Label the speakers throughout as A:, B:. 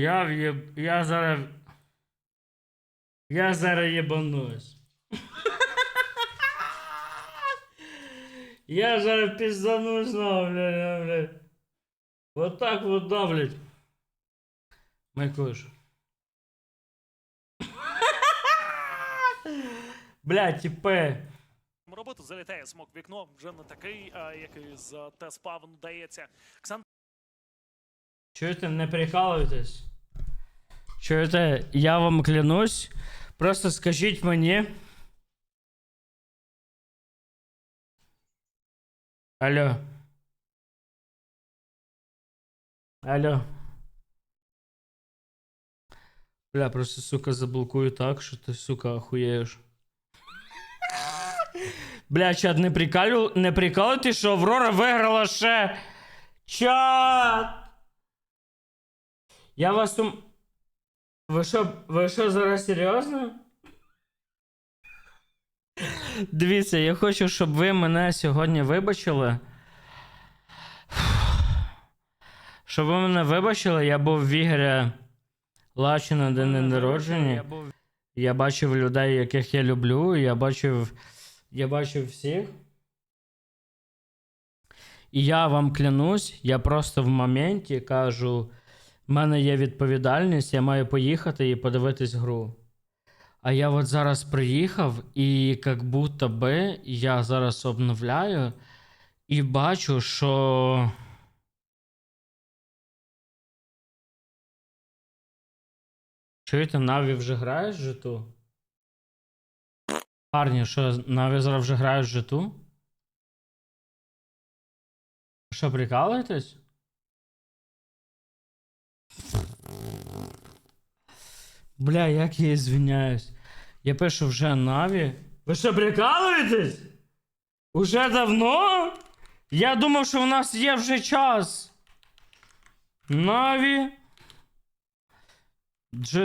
A: Я в'єб... Я зараз... Я зараз єбанусь. Я зараз піздану знову, блядь, блядь. Вот так вот, да, блядь. Майкуш. Блядь, типи.
B: робити. Залітає смок вікно, вже не такий, а, який з Т-спавну дається. Ксан
A: Чуєте, не прикалуйтесь. Чуєте, я вам клянусь. Просто скажіть мені. Алло. Алло. Бля, просто, сука, заблокую так, що ти, сука, охуєєш. Бля, чат, не прикалю... не прикалуйтесь, що Аврора виграла ще. Чат! Я вас ум... Ви що, ви що зараз серйозно? Дивіться, я хочу, щоб ви мене сьогодні вибачили. Щоб ви мене вибачили, я був в Ігоря Лачі на день народження. Я бачив людей, яких я люблю, я бачив. Я бачив всіх. І я вам клянусь, я просто в моменті кажу: в мене є відповідальність, я маю поїхати і подивитись гру. А я от зараз приїхав, і як будто би я зараз обновляю і бачу, що. Чуєте, Наві вже граєш житу? Парні, що, Наві зараз вже в житу? Що, прикалуєтесь? Бля, як я извиняюсь. Я пишу вже Наві. Ви що, прикалуєтесь? Уже давно? Я думав, що у нас є вже час. Наві. Дж...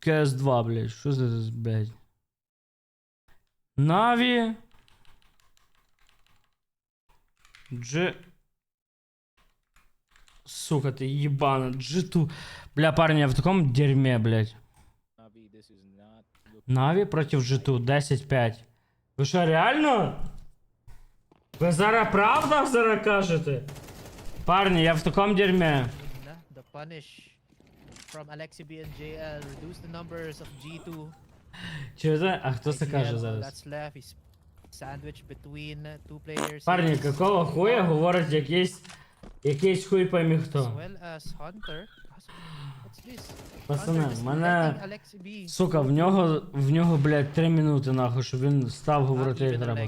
A: КС2, блядь. Що це, блядь? Наві. Дж... Сука, ты ебана, джиту. Бля, парни, я в таком дерьме, блядь. Наві проти джиту 10-5. Ви що, реально? Ви зараз правда зараз кажете? Парні, я в такому дерьме.
C: na, the punish from Alexi B reduce the numbers of G2.
A: Чи це? А хто це каже зараз?
C: sandwich between uh, two players.
A: Парні, какого хуя говорить якийсь. Якийсь хуй пойми хто. Пацани, в мене. Сука, в нього, в нього, блядь, 3 минути нахуй, щоб він став говорити як треба.